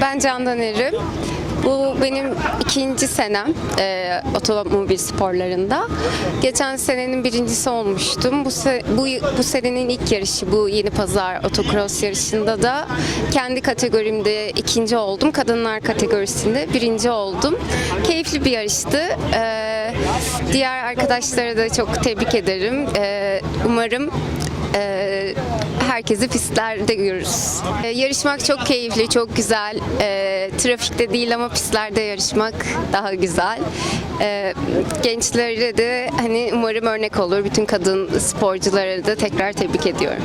Ben Candan Erim. Bu benim ikinci senem e, otomobil sporlarında. Geçen senenin birincisi olmuştum. Bu, se- bu, bu senenin ilk yarışı, bu Yeni Pazar otokros yarışında da kendi kategorimde ikinci oldum. Kadınlar kategorisinde birinci oldum. Keyifli bir yarıştı. E, diğer arkadaşlara da çok tebrik ederim. E, umarım ee, herkesi pistlerde görürüz. Ee, yarışmak çok keyifli, çok güzel. Ee, trafikte değil ama pistlerde yarışmak daha güzel. Ee, gençlere de hani umarım örnek olur. Bütün kadın sporculara da tekrar tebrik ediyorum.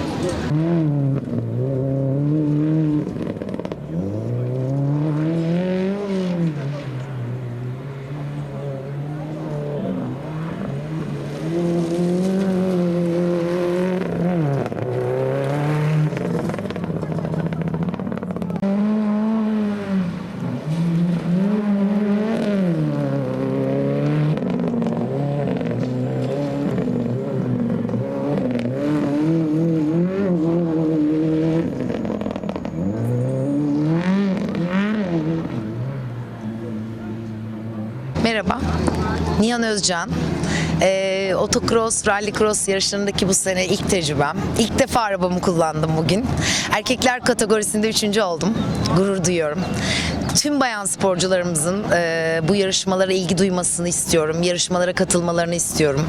Özcan. Ee, otocross, rallycross yarışlarındaki bu sene ilk tecrübem. İlk defa arabamı kullandım bugün. Erkekler kategorisinde üçüncü oldum. Gurur duyuyorum. Tüm bayan sporcularımızın e, bu yarışmalara ilgi duymasını istiyorum. Yarışmalara katılmalarını istiyorum.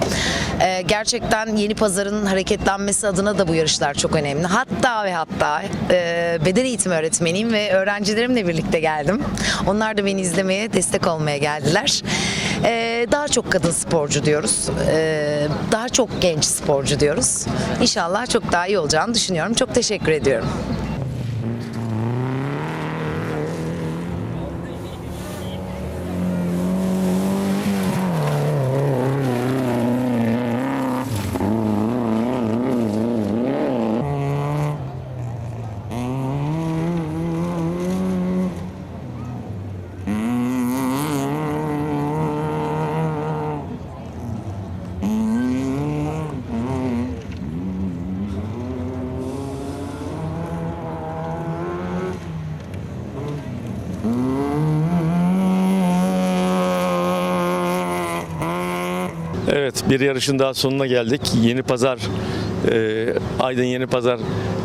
E, gerçekten yeni pazarın hareketlenmesi adına da bu yarışlar çok önemli. Hatta ve hatta e, beden eğitimi öğretmeniyim ve öğrencilerimle birlikte geldim. Onlar da beni izlemeye, destek olmaya geldiler. Ee, daha çok kadın sporcu diyoruz. Ee, daha çok genç sporcu diyoruz. İnşallah çok daha iyi olacağını düşünüyorum. Çok teşekkür ediyorum. Evet bir yarışın daha sonuna geldik. Yeni Pazar e, Aydın Yeni Pazar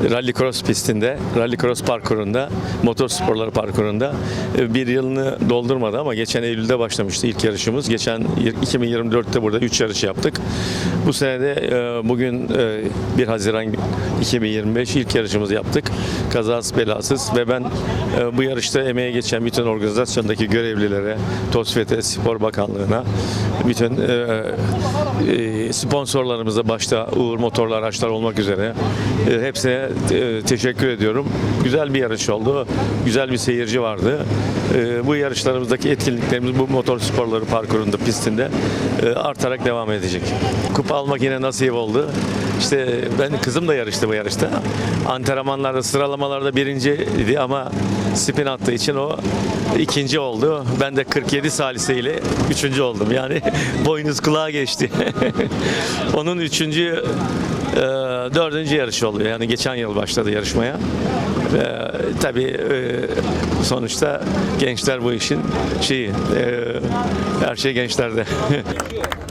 Rallycross pistinde, Rallycross parkurunda, motor sporları parkurunda e, bir yılını doldurmadı ama geçen Eylül'de başlamıştı ilk yarışımız. Geçen 2024'te burada 3 yarış yaptık. Bu sene de e, bugün e, 1 Haziran 2025 ilk yarışımızı yaptık. Kazasız belasız ve ben e, bu yarışta emeğe geçen bütün organizasyondaki görevlilere, TOSFET'e, Spor Bakanlığı'na, bütün e, e, sponsorlarımıza başta Uğur Motorlu Araçlar olmak üzere e, hepsine e, teşekkür ediyorum. Güzel bir yarış oldu. Güzel bir seyirci vardı. E, bu yarışlarımızdaki etkinliklerimiz bu motor sporları parkurunda, pistinde e, artarak devam edecek. Kupa almak yine nasip oldu. İşte ben kızım da yarıştı bu yarışta. Antrenmanlarda, sıralamalarda birinciydi ama spin attığı için o ikinci oldu. Ben de 47 saliseyle üçüncü oldum. Yani boynuz kulağa geçti. Onun üçüncü e, dördüncü yarışı oluyor. Yani geçen yıl başladı yarışmaya. Ve tabii e, sonuçta gençler bu işin şeyi. e, her şey gençlerde.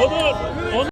Onur, Onur